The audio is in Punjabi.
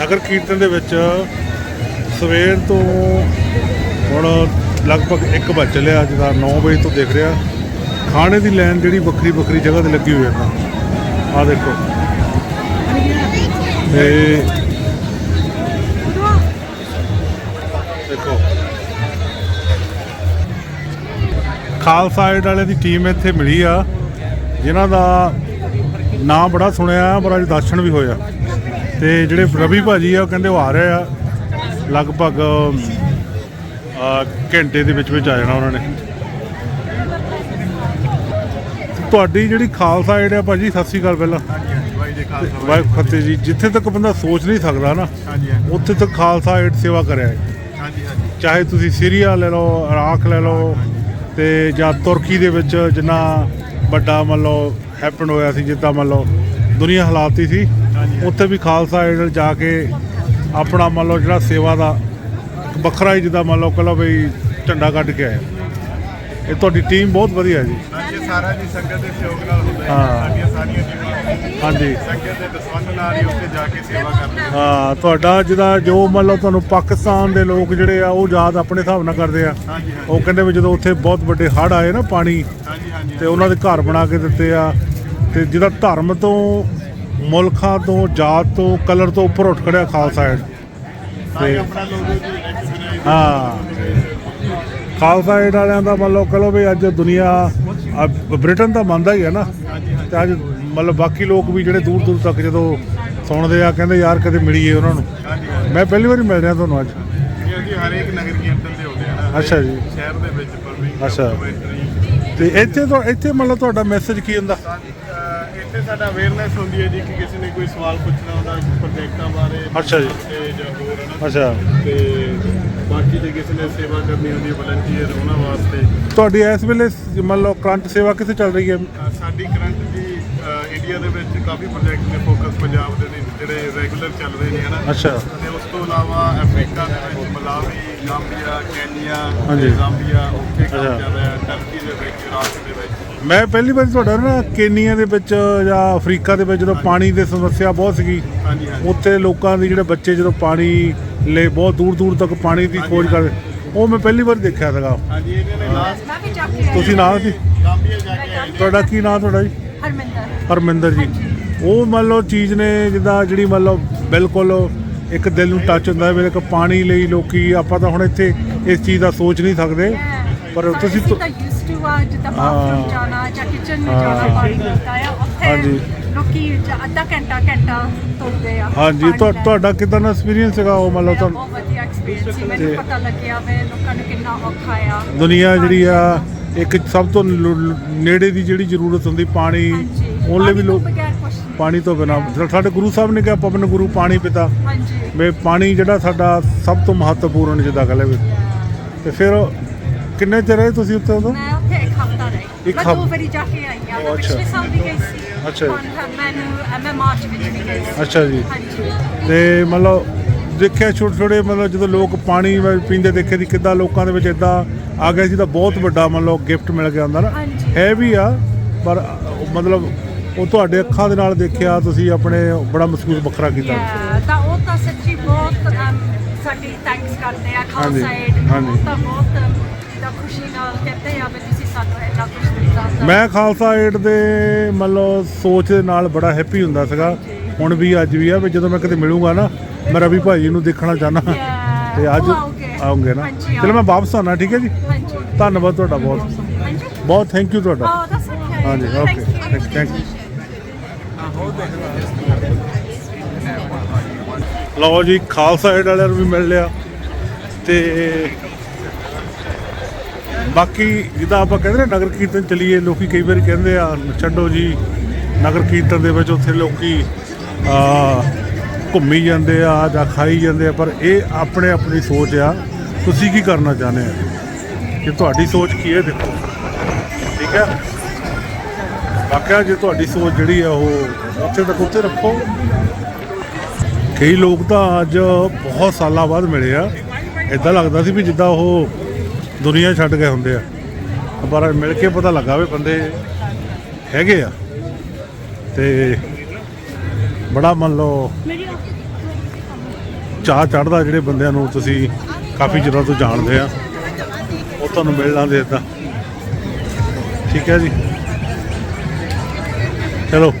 ਨਗਰ ਕੀਰਤਨ ਦੇ ਵਿੱਚ ਸਵੇਰ ਤੋਂ ਹੁਣ ਲਗਭਗ 1 ਵਜ ਚੱਲਿਆ, ਅੱਜ ਦਾ 9 ਵਜੇ ਤੋਂ ਦੇਖ ਰਿਹਾ। ਖਾਣੇ ਦੀ ਲਾਈਨ ਜਿਹੜੀ ਵੱਖਰੀ ਵੱਖਰੀ ਜਗ੍ਹਾ ਤੇ ਲੱਗੀ ਹੋਈ ਹੈ ਨਾ ਆ ਦੇਖੋ। ਤੇ ਦੇਖੋ। ਖਾਲਸਾ ਏਡ ਵਾਲੇ ਦੀ ਟੀਮ ਇੱਥੇ ਮਿਲੀ ਆ, ਜਿਨ੍ਹਾਂ ਦਾ ਨਾਂ ਬੜਾ ਸੁਣਿਆ, ਪਰ ਅੱਜ ਦਰਸ਼ਨ ਵੀ ਹੋਇਆ ਤੇ ਜਿਹੜੇ ਰਵੀ ਭਾਜੀ ਆ ਉਹ ਕਹਿੰਦੇ ਉਹ ਆ ਰਹੇ ਆ। ਲਗਭਗ ਘੰਟੇ ਦੇ ਵਿੱਚ ਵਿੱਚ ਆ ਜਾਣਾ ਉਹਨਾਂ ਨੇ। ਤੁਹਾਡੀ ਜਿਹੜੀ ਖਾਲਸਾ ਏਡ ਆ ਭਾਜੀ ਸਤਿ ਸ਼੍ਰੀ ਅਕਾਲ ਪਹਿਲਾਂ। ਵਾਹਿਗੁਰੂ ਫਤਿਹ ਜੀ। ਜਿੱਥੇ ਤੱਕ ਬੰਦਾ ਸੋਚ ਨਹੀਂ ਸਕਦਾ ਨਾ ਉੱਥੇ ਤੱਕ ਖਾਲਸਾ ਏਡ ਸੇਵਾ ਕਰਿਆ ਹੈ। ਚਾਹੇ ਤੁਸੀਂ ਸੀਰੀਆ ਲੈ ਲਓ ਇਰਾਕ ਲੈ ਲਓ ਤੇ ਜਾਂ ਤੁਰਕੀ ਦੇ ਵਿੱਚ ਜਿੰਨਾ ਵੱਡਾ ਮੰਨ ਲਓ ਹੈਪਨ ਹੋਇਆ ਸੀ ਜਿੱਦਾਂ ਮੰਨ ਲਓ ਦੁਨੀਆ ਹਾਲਾਤੀ ਸੀ ਹਾਂਜੀ। ਉੱਥੇ ਵੀ ਖਾਲਸਾ ਏਡ ਜਾ ਕੇ ਆਪਣਾ ਮੰਨ ਲਓ ਜਿਹੜਾ ਸੇਵਾ ਦਾ ਵੱਖਰਾ ਹੀ ਜਿੱਦਾਂ ਮੰਨ ਲਓ ਕਹ ਲਓ ਵੀ ਝੰਡਾ ਕੱਢ ਕੇ ਆਇਆ ਇਹ ਤੁਹਾਡੀ ਟੀਮ ਬਹੁਤ ਵਧੀਆ ਜੀ। ਹਾਂਜੀ ਸਾਰਾ ਜੀ ਸੰਗਤ ਦੇ ਸਹਿਯੋਗ ਨਾਲ ਹੁੰਦਾ ਹੈ। ਹਾਂ। ਸਾਡੀਆਂ ਸਾਰੀਆਂ ਟੀਮਾਂ ਹਾਂਜੀ। ਸੰਗਤ ਦੇ ਦਸਵੰਦ ਨਾਲ ਹੀ ਉੱਥੇ ਜਾ ਕੇ ਸੇਵਾ ਕਰਦੇ ਹਾਂ ਹਾਂ ਤੁਹਾਡਾ ਜਿਹਦਾ ਜੋ ਮੰਨ ਲਓ ਤੁਹਾਨੂੰ ਪਾਕਿਸਤਾਨ ਦੇ ਲੋਕ ਜਿਹੜੇ ਆ ਉਹ ਯਾਦ ਆਪਣੇ ਹਿਸਾਬ ਨਾਲ ਕਰਦੇ ਆ। ਹਾਂਜੀ ਉਹ ਕਹਿੰਦੇ ਵੀ ਜਦੋਂ ਉੱਥੇ ਬਹੁਤ ਵੱਡੇ ਹੜ੍ਹ ਆਏ ਨਾ ਪਾਣੀ ਹਾਂਜੀ ਹਾਂਜੀ ਤੇ ਉਹਨਾਂ ਦੇ ਘਰ ਬਣਾ ਕੇ ਦਿੱਤੇ ਆ। ਤੇ ਜਿਹਦਾ ਧਰਮ ਤੋਂ ਮੁਲਕਾਂ ਤੋਂ ਜਾਤ ਤੋਂ ਕਲਰ ਤੋਂ ਉੱਪਰ ਉੱਠ ਖੜਿਆ ਖਾਲਸਾ ਏਡ ਬਣਾਈ ਹਾਂ। ਖਾਲਸਾ ਏਡ ਵਾਲਿਆਂ ਦਾ ਮੰਨ ਲਓ ਕਹ ਵੀ ਅੱਜ ਦੁਨੀਆ ਬ੍ਰਿਟਨ ਤਾਂ ਮੰਨਦਾ ਹੀ ਹੈ ਨਾ। ਤੇ ਅੱਜ ਮਤਲਬ ਬਾਕੀ ਲੋਕ ਵੀ ਜਿਹੜੇ ਦੂਰ ਦੂਰ ਤੱਕ ਜਦੋਂ ਸੁਣਦੇ ਆ ਕਹਿੰਦੇ ਯਾਰ ਕਦੇ ਮਿਲੀਏ ਉਹਨਾਂ ਨੂੰ। ਮੈਂ ਪਹਿਲੀ ਵਾਰੀ ਮਿਲ ਰਿਹਾ ਤੁਹਾਨੂੰ ਅੱਜ। ਇਹ ਜੀ ਹਰੇਕ ਨਗਰ ਕੀਰਤਨ ਦੇ ਹੁੰਦੇ ਆ ਨਾ। ਅੱਛਾ ਜੀ। ਸ਼ਹਿਰ ਦੇ ਵਿੱਚ ਪਰਮਿੰਗ ਅੱਛਾ। ਤੇ ਇੱਥੇ ਤੋਂ ਇੱਥੇ ਮਤਲਬ ਤੁਹਾਡਾ ਮੈਸੇਜ ਕੀ ਹੁੰਦਾ? ਇੱਥੇ ਸਾਡਾ ਅਵੇਅਰਨੈਸ ਹੁੰਦੀ ਹੈ ਜੀ ਕਿ ਕਿਸੇ ਨੇ ਕੋਈ ਸਵਾਲ ਪੁੱਛਣਾ ਹੁੰਦਾ ਪ੍ਰੋਜੈਕਟਾਂ ਬਾਰੇ ਅੱਛਾ ਜੀ। ਤੇ ਜਾਂ ਹੋਰ ਹੈ ਨਾ ਅੱਛਾ। ਤੇ ਬਾਕੀ ਜੇ ਕਿਸੇ ਨੇ ਸੇਵਾ ਕਰਨੀ ਹੁੰਦੀ ਹੈ ਵਲੰਟੀਅਰ ਉਹਨਾਂ ਵਾਸਤੇ। ਤੁਹਾਡੀ ਇਸ ਵੇਲੇ ਸ- ਮੰਨ ਲਓ ਕਰੰਟ ਸੇਵਾ ਕਿੱਥੇ ਚੱਲ ਰਹੀ ਹੈ? ਅ, ਸਾਡੀ ਕਰੰਟ ਜੀ ਅ, ਇੰਡੀਆ ਦੇ ਵਿੱਚ ਕਾਫੀ ਪ੍ਰੋਜੈਕਟ ਨੇ ਫੋਕਸ ਪੰਜਾਬ ਦੇ ਨੇ ਜਿਹੜੇ ਰੈਗੂਲਰ ਚੱਲ ਰਹੇ ਨੇ ਹਨਾ? ਅੱਛਾ। ਤੇ ਉਸ ਤੋਂ ਇਲਾਵਾ ਅਫਰੀਕਾ ਦੇ ਵਿੱਚ ਮਲਾਵੀ ਗਾਂਬੀਆ ਕੈਨੀਆ ਹਾਂਜੀ। ਜ਼ਾਂਬੀਆ ਉੱਥੇ ਕੰਮ। ਚੱਲ ਰਿਹਾ ਟਰਕੀ ਦੇ ਵਿੱਚ ਇਰਾਕ ਦੇ ਵਿੱਚ। ਮੈਂ ਪਹਿਲੀ ਵਾਰ ਤੁਹਾਡਾ ਨਾ ਕੇਨੀਆ ਦੇ ਵਿੱਚ ਜਾਂ ਅਫਰੀਕਾ ਦੇ ਵਿੱਚ ਜਦੋਂ ਪਾਣੀ ਦੀ ਸਮੱਸਿਆ ਬਹੁਤ ਸੀਗੀ ਹਾਂਜੀ ਹਾਂਜੀ। ਉੱਥੇ ਲੋਕਾਂ ਦੇ ਜਿਹੜੇ ਬੱਚੇ ਜਦੋਂ ਪਾਣੀ ਲਈ ਬਹੁਤ ਦੂਰ ਦੂਰ ਤੱਕ ਪਾਣੀ ਦੀ ਖੋਜ ਕਰਦੇ ਉਹ ਮੈਂ ਪਹਿਲੀ ਵਾਰ ਦੇਖਿਆ ਸੀਗਾ। ਹਾਂਜੀ ਇਹਨਾਂ ਨੇ ਲਾਸਟ ਮੈਂ ਵੀ ਜਾ ਕੇ ਆਈ ਤੁਸੀਂ ਨਾਲ ਸੀ? ਗਾਂਬੀਆ ਜਾ ਕੇ ਆਏ ਤੁਹਾਡਾ ਕੀ ਨਾਮ ਤੁਹਾਡਾ ਜੀ? ਹਰਮਿੰਦਰ ਹਰਮਿੰਦਰ ਜੀ ਉਹ ਮੰਨ ਲਓ ਚੀਜ਼ ਨੇ ਜਿੱਦਾਂ ਜਿਹੜੀ ਮੰਨ ਲਓ ਬਿਲਕੁਲ ਇੱਕ ਦਿਲ ਨੂੰ ਟੱਚ ਹੁੰਦਾ ਹੈ ਵੀ ਇੱਕ ਪਾਣੀ ਲਈ ਲੋਕੀ ਆਪਾਂ ਤਾਂ ਹੁਣ ਇੱਥੇ ਇਸ ਚੀਜ਼ ਦਾ ਸੋਚ ਨਹੀਂ ਸਕਦੇ ਪਰ ਤੁਸੀਂ ਤਾਂ ਯੂਸਡ ਟੂ ਆ ਜਿੱਦਾਂ ਬਾਥਰੂਮ। ਜਾਣਾ ਜਾਂ ਕਿਚਨ ਹਾਂ। ਜਾਣਾ ਪਾਣੀ ਮਿਲਦਾ ਆ ਉੱਥੇ ਹਾਂਜੀ। ਲੋਕੀ ਅੱਧਾ ਘੰਟਾ ਘੰਟਾ ਤੁਰਦੇ ਆ ਹਾਂਜੀ। ਤੁਹਾਡਾ ਕਿਦਾਂ ਦਾ ਐਕਸਪੀਰੀਅੰਸ ਸੀਗਾ ਉਹ ਮੰਨ ਲਓ ਮੇਰਾ ਤੁਹਾਨੂੰ ਬਹੁਤ ਵਧੀਆ ਐਕਸਪੀਰੀਅੰਸ ਸੀ ਮੈਨੂੰ ਪਤਾ ਲੱਗਿਆ ਵੇ ਲੋਕਾਂ ਨੂੰ ਕਿੰਨਾ ਔਖਾ ਆ ਦੁਨੀਆ ਜਿਹੜੀ ਆ ਇੱਕ ਸਭ ਤੋਂ ਲ- ਨੇੜੇ ਦੀ ਜਿਹੜੀ ਜ਼ਰੂਰਤ ਹੁੰਦੀ ਪਾਣੀ ਹਾਂਜੀ। ਉਹਲੇ ਵੀ ਪਾਣੀ ਤੋਂ ਲੋਕ ਬਗੈਰ ਕੁਛ ਨਹੀਂ। ਪਾਣੀ ਤੋਂ ਬਿਨਾ। ਸਾਡੇ ਗੁਰੂ ਸਾਹਿਬ ਨੇ ਕਿਹਾ ਪਵਨ ਗੁਰੂ ਪਾਣੀ ਪਿਤਾ। ਹਾਂਜੀ। ਵੀ ਪਾਣੀ ਜਿਹੜਾ ਸਾਡਾ ਸਭ ਤੋਂ ਮਹੱਤਵਪੂਰਨ ਜਿੱਦਾਂ ਕਹ ਲਵੇ ਤੇ ਫਿਰ ਕਿੰਨੇ ਚਿਰ ਰਹੇ ਤੁਸੀਂ ਉੱਥੇ ਉਦੋਂ? ਮੈਂ ਉੱਥੇ ਇੱਕ ਹਫਤਾ ਰਹੀ। ਇੱਕ ਮੈਂ ਹਫ਼- ਦੋ ਵਾਰੀ ਜਾ ਕੇ ਆਈ ਮੈਂ ਅੱਛਾ। ਪਿਛਲੇ ਸਾਲ ਵੀ ਗਈ ਸੀ। ਅੱਛਾ। ਜੀ। ਹੁਣ ਮੈਨੂੰ ਮੈਂ ਮਾਰਚ ਵਿੱਚ ਵੀ ਗਈ ਸੀ। ਅੱਛਾ ਜੀ। ਹਾਂਜੀ। ਤੇ ਮਤਲਬ ਦੇਖਿਆ ਛੋਟੇ ਛੋਟੇ ਮਤਲਬ ਜਦੋਂ ਲੋਕ ਪਾਣੀ ਵ- ਪੀਂਦੇ ਦੇਖੇ ਦੀ ਕਿੱਦਾਂ ਲੋਕਾਂ ਦੇ ਵਿੱਚ ਇਦਾਂ ਆ ਗਿਆ ਸੀ ਤਾਂ ਬਹੁਤ ਵੱਡਾ ਮਤਲਬ ਗਿਫਟ ਮਿਲ ਗਿਆ ਹੁੰਦਾ ਨਾ। ਹੈ ਵੀ ਆ ਪਰ ਮਤਲਬ ਉਹ ਤੁਹਾਡੇ ਅੱਖਾਂ ਦੇ ਨਾਲ ਦੇਖਿਆ ਤੁਸੀਂ ਆਪਣੇ ਬੜਾ ਮਹਿਸੂਸ ਵੱਖਰਾ ਕੀਤਾ। ਤਾਂ ਉਹ ਤਾਂ ਸੱਚੀ ਬਹੁਤ ਸਾਡੀ ਥੈਂਕਸ ਕਰਦੇ ਆ ਖਾਲਸਾ ਏਡ ਨੂੰ। ਤਾਂ ਬਹੁਤ ਖੁਸ਼ੀ ਨਾਲ ਕਹਿੰਦੇ ਆ ਵੀ ਤੁਸੀਂ ਸਾਨੂੰ ਇੰਨਾ ਕੁਝ ਦਿੱਤਾ। ਮੈਂ ਖਾਲਸਾ ਏਡ ਦੇ ਮਤਲਬ ਸੋਚ ਦੇ ਨਾਲ ਬੜਾ ਹੈਪੀ ਹੁੰਦਾ ਸੀਗਾ। ਹੁਣ ਵੀ ਅੱਜ ਵੀ ਆ ਵੀ ਜਦੋਂ ਮੈਂ ਕਿਤੇ ਮਿਲੂੰਗਾ ਨਾ ਮੈਂ ਰਵੀ ਭਾਜੀ ਨੂੰ ਦੇਖਣਾ ਚਾਹਨਾ ਤੇ ਅੱਜ। ਆਉਂਗੇ ਨਾ। ਹਾਂਜੀ, ਚਲੋ ਮੈਂ ਵਾਪਸ ਆਉਣਾ ਠੀਕ ਹੈ ਜੀ? ਹਾਂਜੀ। ਧੰਨਵਾਦ ਤੁਹਾਡਾ ਬਹੁਤ। ਹਾਂਜੀ। ਬਹੁਤ ਥੈਂਕ ਯੂ ਤੁਹਾਡਾ। that's okay. ਹਾਂਜੀ ਓਕੇ you. ਥੈਂਕ ਯੂ ਲਓ ਜੀ ਖਾਲਸਾ ਏਡ ਵਾਲਿਆਂ ਨੂੰ ਵੀ ਮਿਲ ਲਿਆ। ਤੇ ਬਾਕੀ ਜਿੱਦਾਂ ਆਪਾਂ ਕਹਿੰਦੇ ਨੇ ਨਗਰ ਕੀਰਤਨ ਚਲੀਏ ਲੋਕੀ ਕਈ ਵਾਰੀ ਕਹਿੰਦੇ ਆ ਛੱਡੋ ਜੀ ਨਗਰ ਕੀਰਤਨ ਦੇ ਵਿੱਚ ਉੱਥੇ ਲੋਕੀ ਆ ਘੁੰਮੀ ਜਾਂਦੇ ਆ ਜਾਂ ਖਾਈ ਜਾਂਦੇ ਆ ਪਰ ਇਹ ਆਪਣੇ ਆਪਣੀ ਸੋਚ ਆ। ਤੁਸੀਂ ਕੀ ਕਰਨਾ ਚਾਹੁੰਦੇ ਹੋ? ਕਿ ਤੁਹਾਡੀ ਸੋਚ ਕੀ ਹੈ ਦੇਖੋ। ਠੀਕ ਹੈ? ਵਾਕਿਆ ਜੇ ਤੁਹਾਡੀ ਸੋਚ ਜਿਹੜੀ ਆ ਉਹ ਉੱਥੇ ਤੱਕ ਉੱਥੇ ਰੱਖੋ। ਕਈ ਲੋਕ ਤਾਂ ਅੱਜ ਬਹੁਤ ਸਾਲਾਂ ਬਾਅਦ ਮਿਲੇ ਆ। ਇਦਾਂ ਲੱਗਦਾ ਸੀ ਵੀ ਜਿੱਦਾਂ ਉਹ ਦੁਨੀਆ ਛੱਡ ਗਏ ਹੁੰਦੇ ਆ। ਪਰ ਮਿਲ ਕੇ ਪਤਾ ਲੱਗਾ ਵੀ ਬੰਦੇ ਹੈਗੇ ਆ। ਤੇ ਬੜਾ ਮੰਨ ਲਓ ਚਾਹ ਚੜਦਾ ਜਿਹੜੇ ਬੰਦਿਆਂ ਨੂੰ ਤੁਸੀਂ ਕਾਫੀ ਚਿਰਾਂ ਤੋਂ ਜਾਣਦੇ ਆ। ਉਹ ਤੁਹਾਨੂੰ ਮਿਲ ਲਾਂਦੇ ਇਦਾਂ ਠੀਕ ਹੈ ਜੀ। ਚਲੋ।